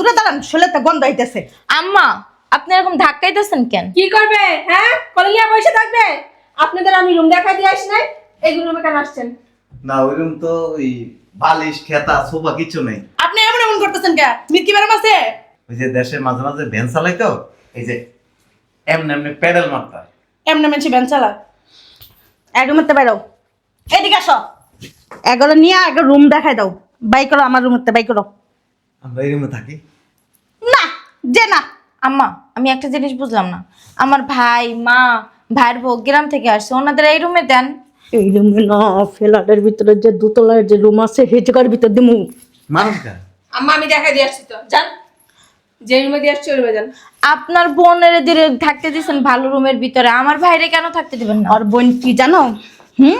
দূরে দাঁড়ান শোলেতে গন্ধ হইতেছে আম্মা আপনি এরকম ধাক্কাইতেছেন কেন? কি করবে? হ্যাঁ? কলিয়া বসে থাকবে? আপনাদের আমি রুম দেখা দিয়ে আসি নাই? এই রুমে কেন আসছেন? না ওইরকম তো ওই বালিশ খেতা সোফা কিছু নেই। আপনি এমন এমন করতেছেন কে মির্কি বেরাম আছে? ওই যে দেশে মাঝে মাঝে ভ্যান চালাই তো এই যে এমনি এমনি প্যাডেল মারতা এমনি মেনছি ভ্যান চালা এক রুমেতে বাইরাও এদিকে আসো। এগুলো নিয়ে আগে রুম দেখাই দাও। বাই করো আমার রুমেতে বাই করো। আমরা এই রুমে থাকি। যে না আম্মা আমি একটা জিনিস বুঝলাম না। আমার ভাই মা ভাইয়ের বউ গ্রাম থেকে আসছে ওনাদের এই রুমে দেন। এই রুমে না ফ্ল্যাটের ভিতরে যে দোতলার যে রুম আছে সেই জায়গার ভিতর দিমু। মানুষ আম্মা আমি দেখা দিয়ে আসছি তো। যান। যে রুমে দিয়ে আসছি ওই রুমে যান। আপনার বোনের দিকে থাকতে দিয়েছেন ভালো রুমের ভিতরে আমার ভাইরে কেন থাকতে দিবেন না? আর বোন কি জানো? হুম?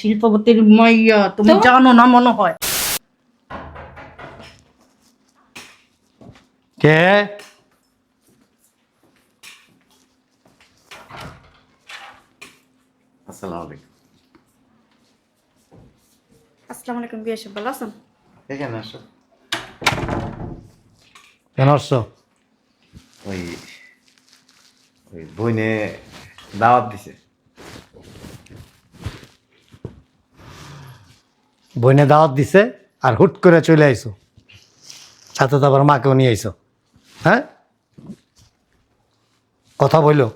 শিল্পপতির মাইয়া তুমি জানো না মনে হয়। কে? আসসালামু আলাইকুম। আসসালামু আলাইকুম বিয়ে ভালো আছেন? এখানে আসো। কেন আসছো? ওই ওই বইনে দাওয়াত দিছে। বইনে দাওয়াত দিছে আর হুট করে চলে আইছো। সাথে তো আবার মাকেও নিয়ে আইছো। হ্যাঁ? কথা বইলো?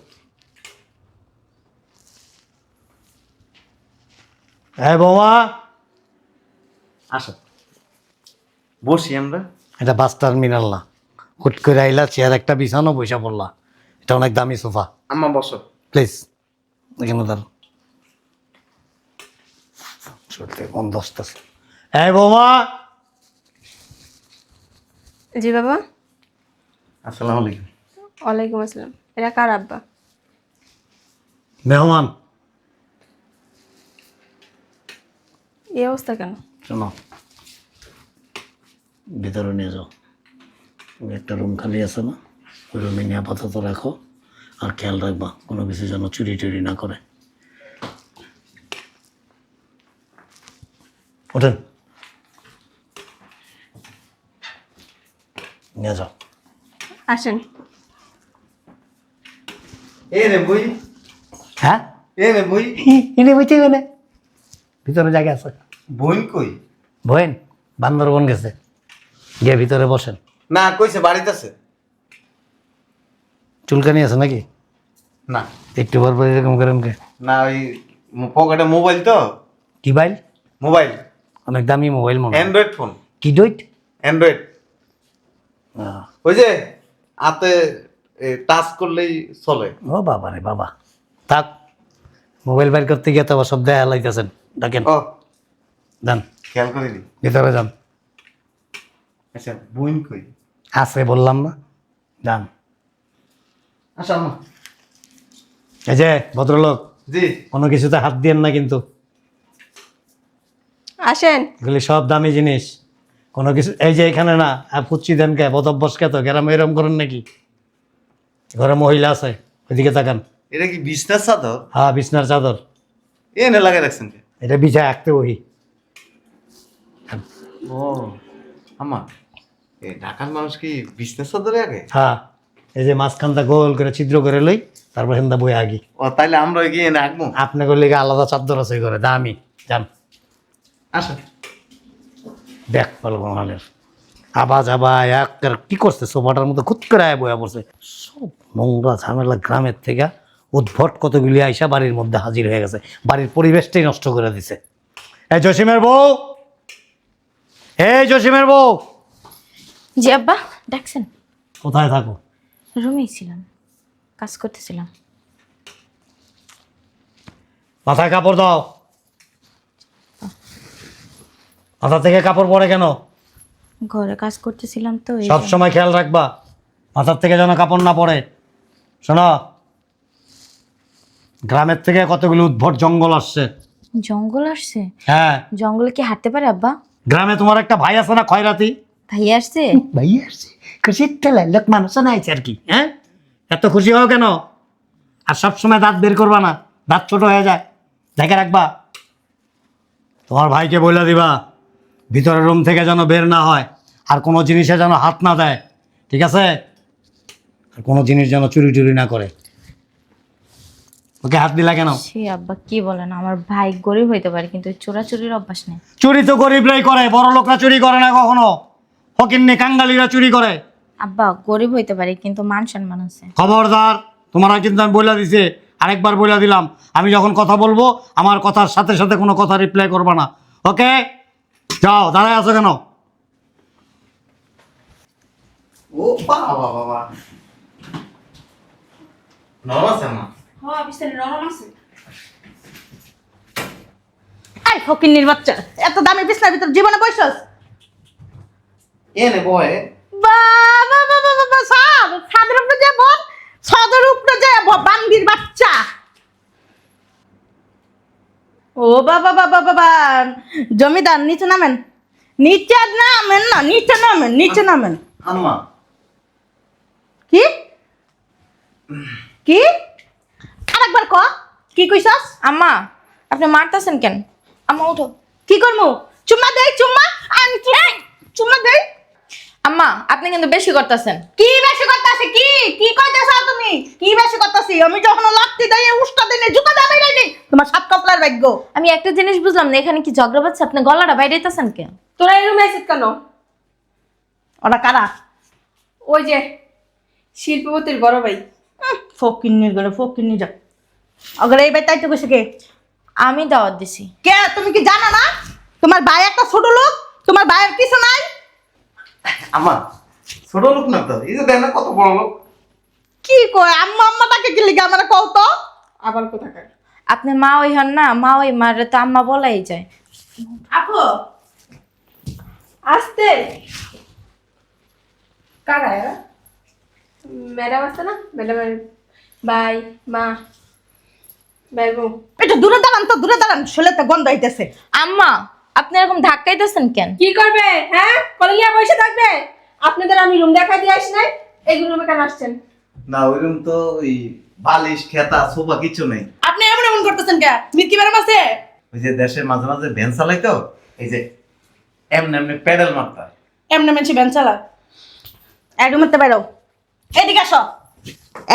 হ্যাঁ বৌমা। আসো। বসি আমরা। এটা বাস টার্মিনাল না। হুট করে আইলা চেয়ার একটা বিছানো বৈশা পড়লা। এটা অনেক দামি সোফা। আম্মা বসো। প্লিজ এখানে দাঁড় সত্যি গন্ধ আসতেছে হ্যাঁ বৌমা। জি বাবা। আসসালামু আলাইকুম। ওয়ালাইকুম আসসালাম। এরা কার আব্বা? মেহমান। এই অবস্থা কেন? শোনো ভিতরে নিয়ে যাও। একটা রুম খালি আছে না? ওই রুমে নিয়ে আপাতত রাখো আর খেয়াল রাখবা কোনো কিছু যেন চুরি টুরি না করে। ওঠেন। নিয়ে যাও। আসেন। এ রে বই। হ্যাঁ? এ রে বই। এনে বইতে গেলে। ভিতরে জায়গা আছে। বই কই? বহেন বান্দরবন গেছে। গিয়ে ভিতরে বসেন। না কইছে বাড়িতে আছে। চুলকানি আছে নাকি? না। একটু পর পর এরকম করেন কে? না ওই পকেটে মোবাইল তো। টিবাইল মোবাইল? অনেক দামি মোবাইল মনে অ্যান্ড্রয়েড ফোন কি ডইট অ্যান্ড্রয়েড ওই যে হাতে টাচ করলেই চলে। ও বাবা রে বাবা। থাক মোবাইল বাইর করতে গিয়ে তো সব দেখা লাইতেছেন ডাকেন ও। যান। খেয়াল করিনি ভিতরে যান। আচ্ছা বইন কই? আছে বললাম না। যান। আচ্ছা আম্মা। এই যে ভদ্রলোক জি। কোনো কিছুতে হাত দিয়েন না কিন্তু। আসেন। এগুলি সব দামি জিনিস। কোনো কিছু এই যে এখানে না আর পুচ্ছি দেন কে বদভ্যাস কে তো গ্রামে এরম করেন নাকি? ঘরে মহিলা আছে ওইদিকে তাকান। এটা কি বিছনার চাদর? হ্যাঁ বিছনার চাদর। এ এনে লাগে রাখছেন এটা বিছায় আঁকতে বহি। ও আম্মা এ ঢাকার মানুষ কি বিজনেস চাদরে আগে? হ্যাঁ এই যে মাঝখানটা গোল করে ছিদ্র করে লই তারপর হেন্দা বই আগি। ও তাইলে আমরা গিয়ে আঁকবো আপনাকে লিগে আলাদা চাদর আছে করে দামি যান। আসো দেখ ভালো বাঙালের আবাজ আবাজ এক কি করছে সোফাটার মতো খুদ করে আয় বয়া পড়ছে। সব নোংরা ঝামেলা গ্রামের থেকে উদ্ভট কতগুলি আইসা বাড়ির মধ্যে হাজির হয়ে গেছে। বাড়ির পরিবেশটাই নষ্ট করে দিছে। এই জসিমের বউ! এই জসিমের বউ। জি আব্বা ডাকছেন। কোথায় থাকো? রুমেই ছিলাম কাজ করতেছিলাম। মাথায় কাপড় দাও। মাথা থেকে কাপড় পরে কেন? ঘরে কাজ করতেছিলাম তো এই সব সময় খেয়াল রাখবা মাথার থেকে যেন কাপড় না পড়ে। শোনো গ্রামের থেকে কতগুলো উদ্ভট জঙ্গল আসছে। জঙ্গল আসছে? হ্যাঁ। জঙ্গলে কি হাঁটতে পারে আব্বা? গ্রামে তোমার একটা ভাই আছে না খয়রাতি? ভাই আসছে? ভাই আসছে। খুশির ঠেলা লোক মানুষ নাইছে আর কি হ্যাঁ? এত খুশি হও কেন? আর সব সময় দাঁত বের করবা না দাঁত ছোট হয়ে যায়। দেখে রাখবা। তোমার ভাইকে বলে দিবা ভিতরের রুম থেকে যেন বের না হয় আর কোনো জিনিসে যেন হাত না দেয় ঠিক আছে? আর কোনো জিনিস যেন চুরি টুরি না করে। ওকে হাত দিলা কেন? সে আব্বা কি বলেন আমার ভাই গরিব হইতে পারে কিন্তু চোরাচুরির অভ্যাস নেই। চুরি তো গরিবরাই করে বড় লোকরা চুরি করে না কখনো? ফকিন্নি কাঙ্গালিরা চুরি করে। আব্বা গরিব হইতে পারে কিন্তু মান সম্মান আছে। খবরদার তোমরা কিন্তু আমি বইলা দিছে আরেকবার বইলা দিলাম। আমি যখন কথা বলব আমার কথার সাথে সাথে কোনো কথা রিপ্লাই করবে না। ওকে? যাও দাঁড়ায় আছো কেন? ও বাবা বাবা। মা? হ্যাঁ বিস্তারিত নরম আছে। এই ফকিন্নির বাচ্চা এত দামি বিছনার ভিতর জীবনে বসছস এনে বয়। বাবা বাবা বাবা সাদ সাদের উপরে যাব সাদের উপরে যাব বান্দির বাচ্চা। ও বাবা বাবা বাবা জমিদার নিচে নামেন। নিচে নামেন না নিচে নামেন নিচে নামেন। আম্মা কি? কি? আরেকবার ক। কি কইছস? আম্মা আপনি মারতাছেন কেন? আম্মা উঠো। কি করমু? চুম্মা দেই চুম্মা। আন চুম্মা দেই। আম্মা আপনি কিন্তু বেশি করতেছেন। কি বেশি করতাছি? কি? কি কইতেছ তুমি? কি বেশি করতাছি? আমি যখন লাত্তি দেই উষ্টা দিনে জুতা দাবি দেই তোমার সাত কপলার ভাগ্য। আমি একটা জিনিস বুঝলাম না এখানে কি ঝগড়া বাচ্ছে আপনি গলাটা বাইরেতেছেন কেন? তোরা এই রুমে আসিস কেন? ওরা কারা? ওই যে শিল্পপতির বড় ভাই। ফকিন্নির গলে ফকিন্নি যা। অগরে এই বেতাই তো কইছে কে? আমি দাওয়াত দিছি। কে? তুমি কি জানো না? তোমার ভাই একটা ছোট লোক তোমার ভাইয়ের কিছু নাই আম্মা ছোট লোক না তো? এই যে দেখ না কত বড় লোক। কি কয়? আম্মা আম্মাটাকে কি লিখে আমার কও তো? আবার আপনি মা ওই হন না মা ওই মারে তো আম্মা বলাই যায়। আপু আসতে। কারা এরা ম্যাডাম আসতে না? ম্যাডামের বাই মা। একটু দূরে দাঁড়ান তো দূরে দাঁড়ান শোলেতে গন্ধ হইতেছে আম্মা আপনি এরকম ধাক্কাইতেছেন কেন? কি করবে হ্যাঁ? কলিয়া বসে থাকবে? আপনাদের আমি রুম দেখা দিয়ে আসি নাই? এই রুমে কেন আসছেন? না ওইরকম তো ওই বালিশ খেতা সোফা কিছু নেই। আপনি এমন এমন করতেছেন ম্যাডাম আছে? ওই যে দেশের মাঝে মাঝে ভ্যান চালাই তো এই যে এমনি এমনি প্যাডেল মারতা এমনি মেনছি ভ্যান চালা এক রুমেতে বাইরো। এদিকে আসো।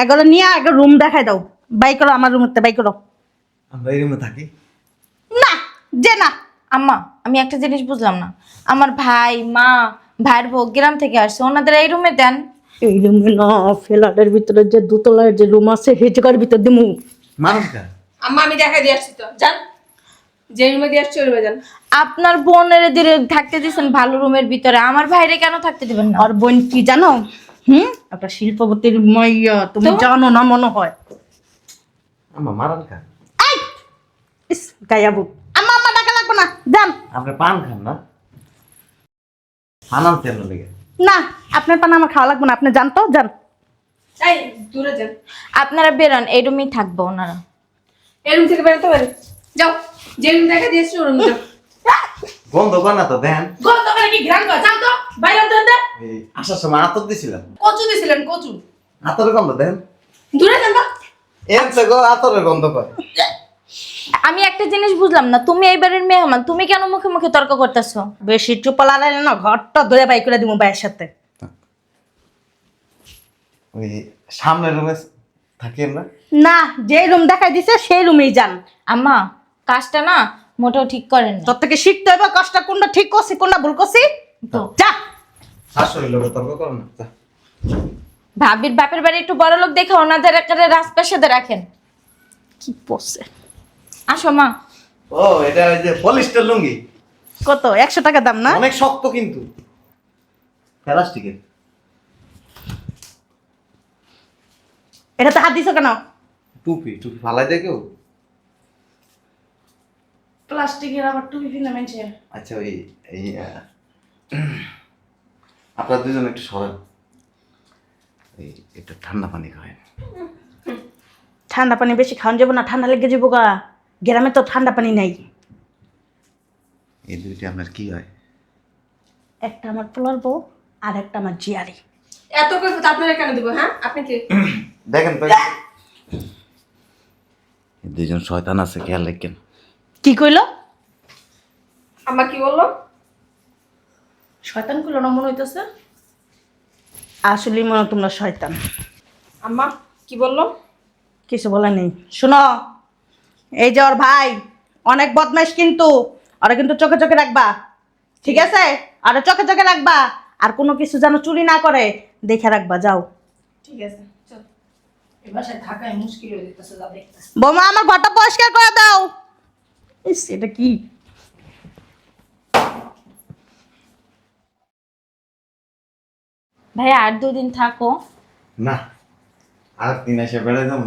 এগুলো নিয়ে আগে রুম দেখাই দাও। বাই করো আমার রুমেতে বাই করো। আমরা এই রুমে থাকি। না যে না আম্মা আমি একটা জিনিস বুঝলাম না। আমার ভাই মা ভাইয়ের বউ গ্রাম থেকে আসছে ওনাদের এই রুমে দেন। এই রুমে না ফ্ল্যাটের ভিতরে যে দুতলার যে রুম আছে সেই জায়গার ভিতর দিমু। মানুষ কা আম্মা আমি দেখা দিয়ে আসছি তো। যান। যে রুমে দিয়ে আসছি ওই রুমে যান। আপনার বোনের দিকে থাকতে দিয়েছেন ভালো রুমের ভিতরে আমার ভাইরে কেন থাকতে দিবেন না? আর বোন কি জানো? হুম? একটা শিল্পপতির মাইয়া তুমি জানো না মনে হয়। আম্মা মারান খা ইস গায়াবু আম্মা আম্মা ডাকা লাগবো না। যান। আপনি পান খান না? পান আনতে এমন লেগে? না আপনার পান আমার খাওয়া লাগবে না। আপনি জান তো যান। এই দূরে যান। আপনারা বেরোন এই রুমেই থাকব ওনারা। এই রুম থেকে বেরোতে পারে যাও যে রুম দেখা দিয়ে আসছি রুমে যাও। বন্ধ কর না তো দেন। গত করে কি গ্রাম কর? জান তো বাইরে আনতে আসার সময় আতর দিছিলাম কচু দিছিলেন কচু। আতরের গন্ধ দেন। দূরে যান তো। এর থেকে আতরের গন্ধ করে আমি একটা জিনিস বুঝলাম না তুমি এই বাড়ির মেহমান তুমি কেন মুখে মুখে তর্ক করতেছো? বেশি চুপলা না ঘরটা ধরে বাই করে দিব ভাইয়ের সাথে। ওই সামনের রুমে থাকেন না না যে রুম দেখাই দিছে সেই রুমেই যান। আম্মা কাজটা না মোটেও ঠিক করেন। তোর থেকে শিখতে হবে কষ্ট কোনটা ঠিক করছি কোনটা ভুল করছি। তো। যা। শাশুড়ি লোক তর্ক করো না যা। ভাবির বাপের বাড়ি একটু বড় লোক দেখে ওনাদের একেবারে রাজপ্রাসাদে রাখেন। কি পড়ছে আসো মা। ও এটা ওই যে পলিস্টার লুঙ্গি। কত? একশো টাকা দাম না? অনেক শক্ত কিন্তু। প্লাস্টিকের এটা তো হাত দিছো কেন? টুপি টুপি ফালাই দেয় কেউ। প্লাস্টিকের আবার টুপি ফিনা মেনছে আচ্ছা ওই এই আপনারা দুজন একটু সরেন। এই একটু ঠান্ডা পানি খায় ঠান্ডা পানি বেশি খাওয়ান যাব না ঠান্ডা লেগে যাব গা। গ্রামে তো ঠান্ডা পানি নাই। এই দুইটি আপনার কি হয়? একটা আমার পোলার বউ আর একটা আমার জিয়ারি। এত করে আপনারা কেন দেবো হ্যাঁ? আপনি কি? দেখেন তো এই দুইজন শয়তান আছে খেয়াল রাখেন। কি কইলো? আম্মা কি বলল? শয়তান কইলো না মনে হইতেছে? আসলেই মনে হয় তোমরা শয়তান। আম্মা কি বলল? কিছু বলে নেই। শুনো এই যে ওর ভাই অনেক বদমাইশ কিন্তু। ওরা কিন্তু চোখে চোখে রাখবা ঠিক আছে? আর চোখে চোখে রাখবা আর কোনো কিছু যেন চুরি না করে দেখে রাখবা যাও। ঠিক আছে বোমা আমার ঘরটা পরিষ্কার করে দাও। ইস এটা কি? ভাই আর দুদিন থাকো। না আর দিন এসে বেড়ে যাব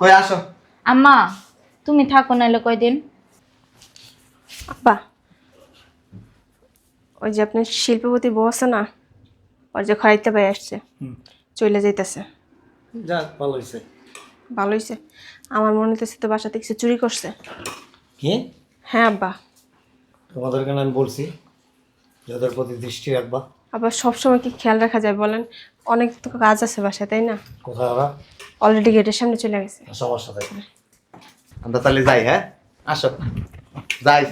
কই আসো। আম্মা তুমি থাকো নাহলে কয়দিন? আব্বা ওই যে আপনার শিল্পপতি বউ আছে না ওর যে খরাইতে পাই আসছে চলে যাইতেছে। যাক ভালো হয়েছে ভালো হয়েছে আমার মনে হইতেছে তো বাসাতে কিছু চুরি করছে। কি? হ্যাঁ আব্বা। তোমাদেরকে আমি বলছি? যে ওদের প্রতি দৃষ্টি রাখবা। আবার সবসময় কি খেয়াল রাখা যায় বলেন? অনেক তো কাজ আছে বাসায় তাই না? কোথায় ওরা? অলরেডি গেটের সামনে চলে গেছে। সবার সাথে আমরা তাহলে যাই হ্যাঁ? আসো। যাই।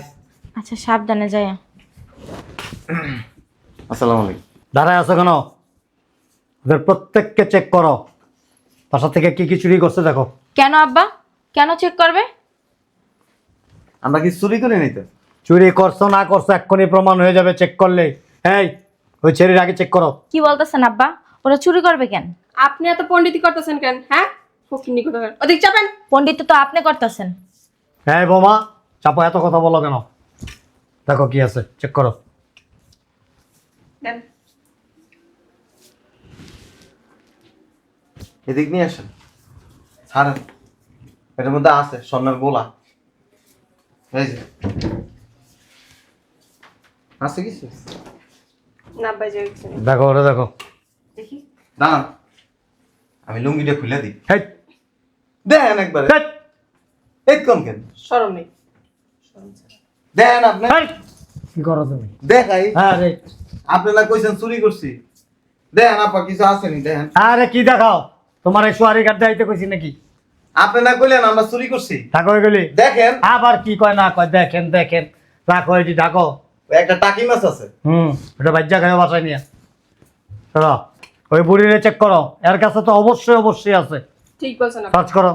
আচ্ছা সাবধানে যাই আসসালামু আলাইকুম। দাঁড়ায় আছো কেন? ওদের প্রত্যেককে চেক করো। বাসা থেকে কি কি চুরি করছে দেখো। কেন আব্বা? কেন চেক করবে? আমরা কি চুরি করে নিতে? চুরি করছ না করছ এক্ষুনি প্রমাণ হয়ে যাবে চেক করলে। এই ওই ছেলের আগে চেক করো। কি বলতেছেন আব্বা? ওরা চুরি করবে কেন? আপনি এত পণ্ডিতি করতেছেন কেন হ্যাঁ? ফকিনি কোথাকার ওদিক চাপেন। পণ্ডিত তো আপনি করতেছেন। হ্যাঁ বোমা চাপো এত কথা বলো কেন? দেখো কি আছে চেক করো। দেন। এদিক নিয়ে আসেন। ছাড়েন। এটার মধ্যে আছে স্বর্ণের গোলা। এই যে। আছে কিছু? না। দেখো ওটা দেখো। দেখি। দাঁড়ান। আমি লুঙ্গিটা খুলে দিই। হেই, দেন একবারে। কম কেন? সরম নেই। দেন আপনি। কি করো তুমি? দেখাই। হ্যাঁ রে। আপনি না কইছেন চুরি করছি। দেন আপা কিছু আসেনি দেন। আরে কি দেখাও? তোমার এই সোয়ারি কাটতে আইতে কইছি নাকি? আপনি না কইলেন আমরা চুরি করছি। থাকো গেলি দেখেন। আবার কি কয় না কয়? দেখেন দেখেন। রাখো এটি ওই একটা টাকি মাছ আছে। হুম ওটা বাচ্চা খায় বাসায় নিয়ে চলো ওই বুড়িরে চেক করো। এর কাছে তো অবশ্যই অবশ্যই আছে। ঠিক বলছেন আপনি সার্চ করো।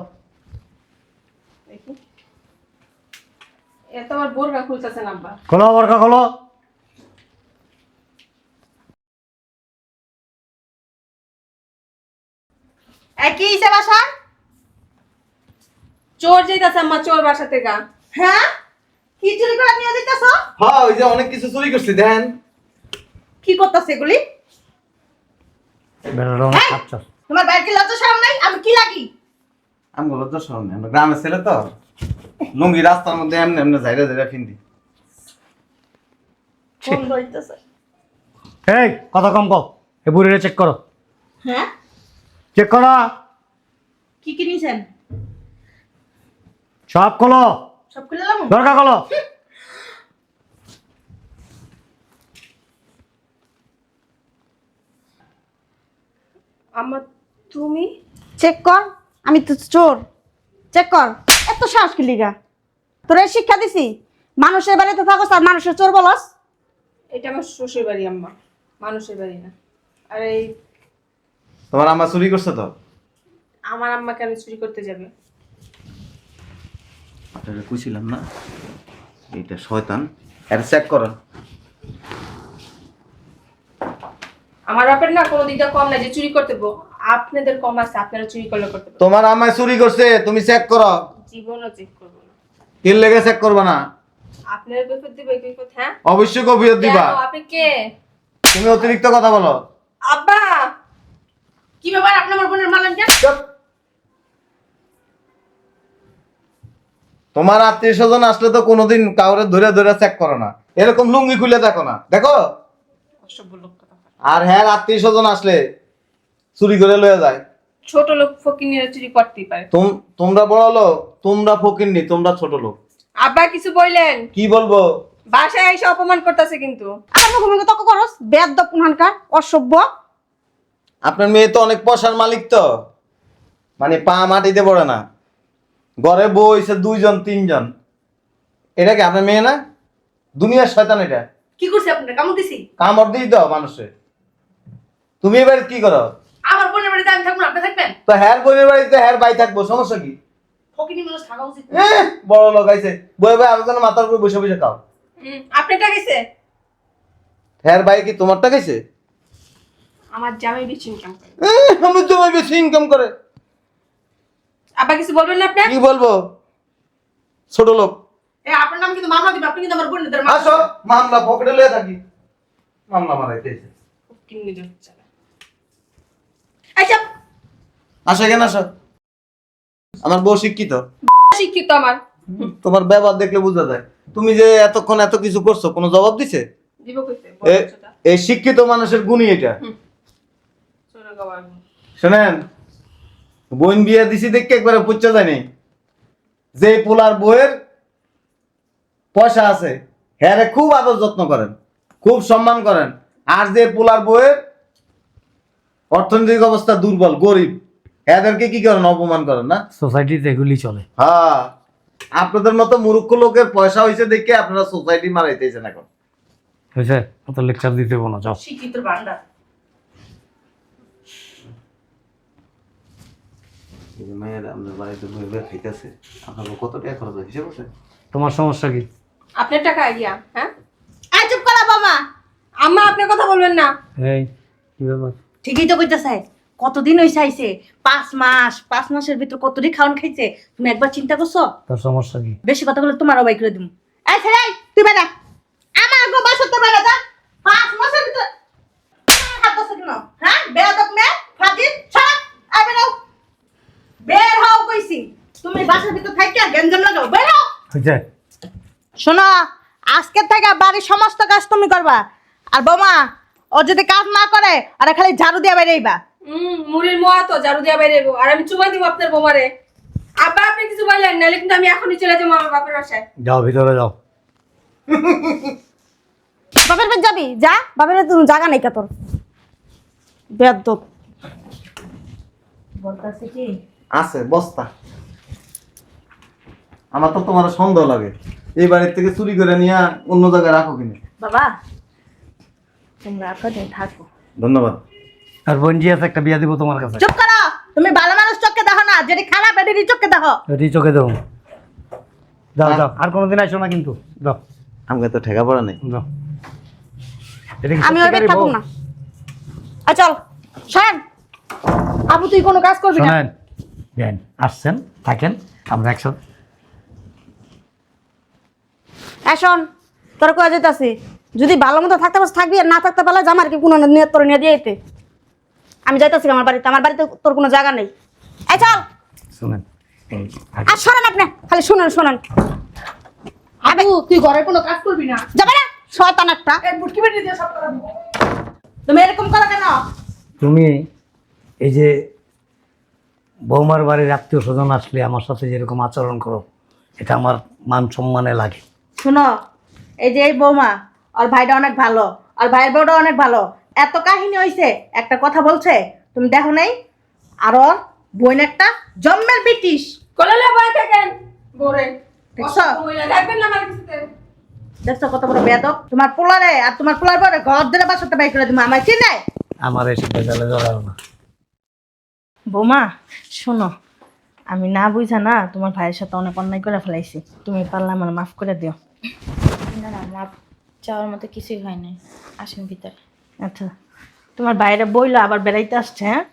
দেখি। এত আমার বোরকা খুলতেছেন আব্বা খোলো বরকা খোলো। একই হিসেবে বাসা? চোর যেতেছে আম্মা চোর বাসা থেকে। হ্যাঁ? কি চুরি করে নিয়ে যেতেছ হ্যাঁ ওই যে অনেক কিছু চুরি করছি দেন কি করতেছে এগুলি? বেরোলো না তোমার বাইরে কি লজ্জা শরম নাই? আমি কি লাগি? আমি বলো তো শোন আমরা গ্রামের ছেলে তো। লুঙ্গি রাস্তার মধ্যে এমনি এমনি যাইরা যাইরা ফিন্দি। ফোন ধরতেছে এই কথা কম কও এই বুড়িরে চেক করো। হ্যাঁ? চেক করো কি কি নিয়েছেন সব খোলো। সব খুলে এলাম দরকার খোলো। আম্মা তুমি? চেক কর। আমি তো চোর। চেক কর। এত সাহস কি লিগা? তোরা শিক্ষা দিছি। মানুষের বাড়িতে থাকো আর মানুষের চোর বলস। এটা আমার শ্বশুর বাড়ি আম্মা। মানুষের বাড়ি না। আর এই তোমার আম্মা চুরি করছে তো? আমার আম্মা কেন চুরি করতে যাবে? আপনাকে কইছিলাম না এটা শয়তান। এটা চেক করেন। আমার বাপের না কোনো দিকটা কম নাই যে চুরি করতে বো আপনাদের কম আছে আপনারা চুরি করলে করতে তোমার আম্মায় চুরি করছে তুমি চেক করো। জীবনও চেক করব না। কিল লেগে চেক করবা না। আপনার কৈফত দিবে কৈফত হ্যাঁ? অবশ্যই কবিয়ত দিবা? আপনি কে? তুমি অতিরিক্ত কথা বলো। আব্বা! কি ব্যাপার? আপনি আমার বোনের মালেন কেন চুপ। তোমার আত্মীয় স্বজন আসলে তো কোনোদিন কাউরে ধরে ধরে চেক করো না। এরকম লুঙ্গি খুলে দেখো না। দেখো? আর হ্যাঁ আত্মীয় স্বজন আসলে চুরি করে লয়ে যায়। ছোট লোক ফকিনিরা চুরি করতেই পারে। তোম- তোমরা বড় লোক তোমরা ফকিরনি তোমরা ছোট লোক। আব্বা কিছু বললেন? কি বলব? বাসায় এসে অপমান করতেছে কিন্তু। আর মুখে তক করস বেদ পুনহানকার অসভ্য। আপনার মেয়ে তো অনেক পয়সার মালিক তো। মানে পা মাটিতে পড়ে না। ঘরে বইছে দুইজন তিনজন। এটা কি আপনার মেয়ে না? দুনিয়ার শয়তান এটা। কি করছে আপনার? কামড় দিছি? কামড় দিই তো মানুষে। তুমি এবার কি করো? আমার বোনের বাড়িতে আমি থাকব না, আপনি থাকবেন? তো হ্যার বোনের বাড়িতে হ্যার বাই থাকব সমস্যা কি? ফকিনি মানুষ থাকা উচিত বড় লোক আইছে। বয়ে বয়ে আলোচনা মাথার উপর বসে বসে খাও। হুম, আপনারটা গেছে? হ্যার বাই কি তোমারটা খাইছে আমার জামাই বেশি ইনকাম করে। আমার তো বেশি ইনকাম করে। আবার কিছু বলবেন না আপনি? কি বলব? ছোট লোক। এ আপনার নাম কিন্তু মামলা দিবে আপনি কিন্তু আমার বোনদের মা আসো মামলা পকেটে লয়ে থাকি। মামলা মারাইতেছে কিনে দিন আচ্ছা আসো কেন আসো। আমার বউ শিক্ষিত। শিক্ষিত আমার। তোমার ব্যবহার দেখলে বোঝা যায়। তুমি যে এতক্ষণ এত কিছু করছ কোনো জবাব দিছে? এই শিক্ষিত মানুষের গুণই এটা। শোনেন বোন বিয়ে দিছি দেখে একবারে পুচ্ছা যায়নি। যে পোলার বইয়ের পয়সা আছে হ্যাঁ খুব আদর যত্ন করেন খুব সম্মান করেন। আর যে পোলার বইয়ের অর্থনৈতিক অবস্থা দুর্বল গরিব। এদেরকে কি করেন? অপমান করেন না? সোসাইটিতে এগুলি চলে। হ্যাঁ। আপনাদের মতো মূর্খ লোকের পয়সা হয়েছে দেখে আপনারা সোসাইটি মারাইতেছেন এখন। হয়েছে? অত লেকচার দিতে হব না যাও। শিক্ষিত মেয়েরা আপনার বাড়িতে বই বই খাইতেছে আপনার কত টাকা খরচ হয়? হিসেব আছে? তোমার সমস্যা কি? আপনার টাকা আইডিয়া হ্যাঁ? চুপ করা বাবা। আম্মা আপনি কথা বলবেন না। এই কি ব্যাপার? ঠিকই তো কইতেছে কতদিন হইছে চাইছে পাঁচ মাস পাঁচ মাসের ভিতর কতদিন খাওয়ান খাইছে? তুমি একবার চিন্তা করছ? তোর সমস্যা কি? বেশি কথা বলে তোমারও বাই করে দিমু। এই ছেলে তুই বেড়া। আমার গো বাসতে বেড়া যা। পাঁচ মাসের ভিতর হাত বসে কেন? হ্যাঁ? বেয়াদব মে ফাজিল ছাড়। আই বেরাও বের হও কইছি। তুমি বাসার ভিতর থাইকা গেঞ্জাম লাগাও। বের হও। হয়েছে শোনো আজকের থেকে বাড়ির সমস্ত কাজ তুমি করবা। আর বোমা ও যদি কাজ না করে আর খালি ঝাড়ু দিয়ে বেরিয়েবা হুম মুড়ির মোয়া তো ঝাড়ু দিয়া বাইরে যাব। আর আমি চুমা দিব আপনার বোমারে। আব্বা আপনি কিছু বললেন নাহলে কিন্তু আমি এখনই চলে যাব আমার বাপের বাসায়। যাও ভিতরে যাও। বাপের বাড়ি যাবি? যা বাপের বাড়ি তুমি জায়গা নেই কা তোর। বেদ্য বলতাছি কি? আছে বস্তা। আমার তো তোমার সন্দেহ লাগে। এই বাড়ির থেকে চুরি করে নিয়ে অন্য জায়গায় রাখো কিনে। বাবা তোমরা আপনাদের থাকো। ধন্যবাদ। আর বঞ্জি আছে একটা বিয়া দিব তোমার কাছে। চুপ করো! তুমি ভালো মানুষ চোখে দেখো না যেটি খারাপ এটি চোখে দেখো। এটি চোখে দেবো যাও যাও। আর কোনোদিন আসো না কিন্তু। যাও। আমাকে তো ঠেকা পড়া নেই। যাও। আমি ওই সত্যিকারের থাকুন না। আয় চল। শোন আবু তুই কোনো কাজ করবি না? শোনেন। দেন আসছেন থাকেন আমরা একসাথে তোর কয়ে যেতেছি? যদি ভালো মতো থাকতে পারছ থাকবি আর না থাকতে পারলে জামার কি কোনো নিয়ে তোর নিয়ে দিয়ে যেতে আমি যাইতেছি আমার বাড়িতে আমার বাড়িতে তোর কোনো জায়গা নেই। এই চল। শোনেন আর শোনেন আপনি খালি শুনেন শুনেন। আবু তুই ঘরে কোনো কাজ করবি না? যাবে না শয়তান একটা। মুটকি বেটে দিয়ে সব করা দিব। তুমি এরকম করো কেন? তুমি এই যে বৌমার বাড়ির আত্মীয় স্বজন আসলে আমার সাথে যেরকম আচরণ করো এটা আমার মান সম্মানে লাগে। শোনো এই যে এই বৌমা ওর ভাইটা অনেক ভালো আর ভাইয়ের বউটা অনেক ভালো। এত কাহিনী হয়েছে একটা কথা বলছে তুমি দেখো নাই? আর ওর বোন একটা জন্মের ব্রিটিশ। কলালে বয়ে থাকেন? বোরে দেখছ? রাখবেন না আমার কিছুতে? দেখছ কত বড় বেদক? তোমার পোলারে আর তোমার পোলার পরে ঘর ধরে বাসাতে বাই করে তুমি আমার চিনে? আমার এসে বেজালে জড়াও না। বৌমা শোনো আমি না বুঝা না তোমার ভাইয়ের সাথে অনেক অন্যায় করে ফেলাইছি। তুমি পারলে আমার মাফ করে দিও। না না মাপ চাওয়ার মতো কিছুই হয় নাই আসেন ভিতরে। আচ্ছা। তোমার বাইরে বইলো, আবার বেড়াইতে আসছে হ্যাঁ?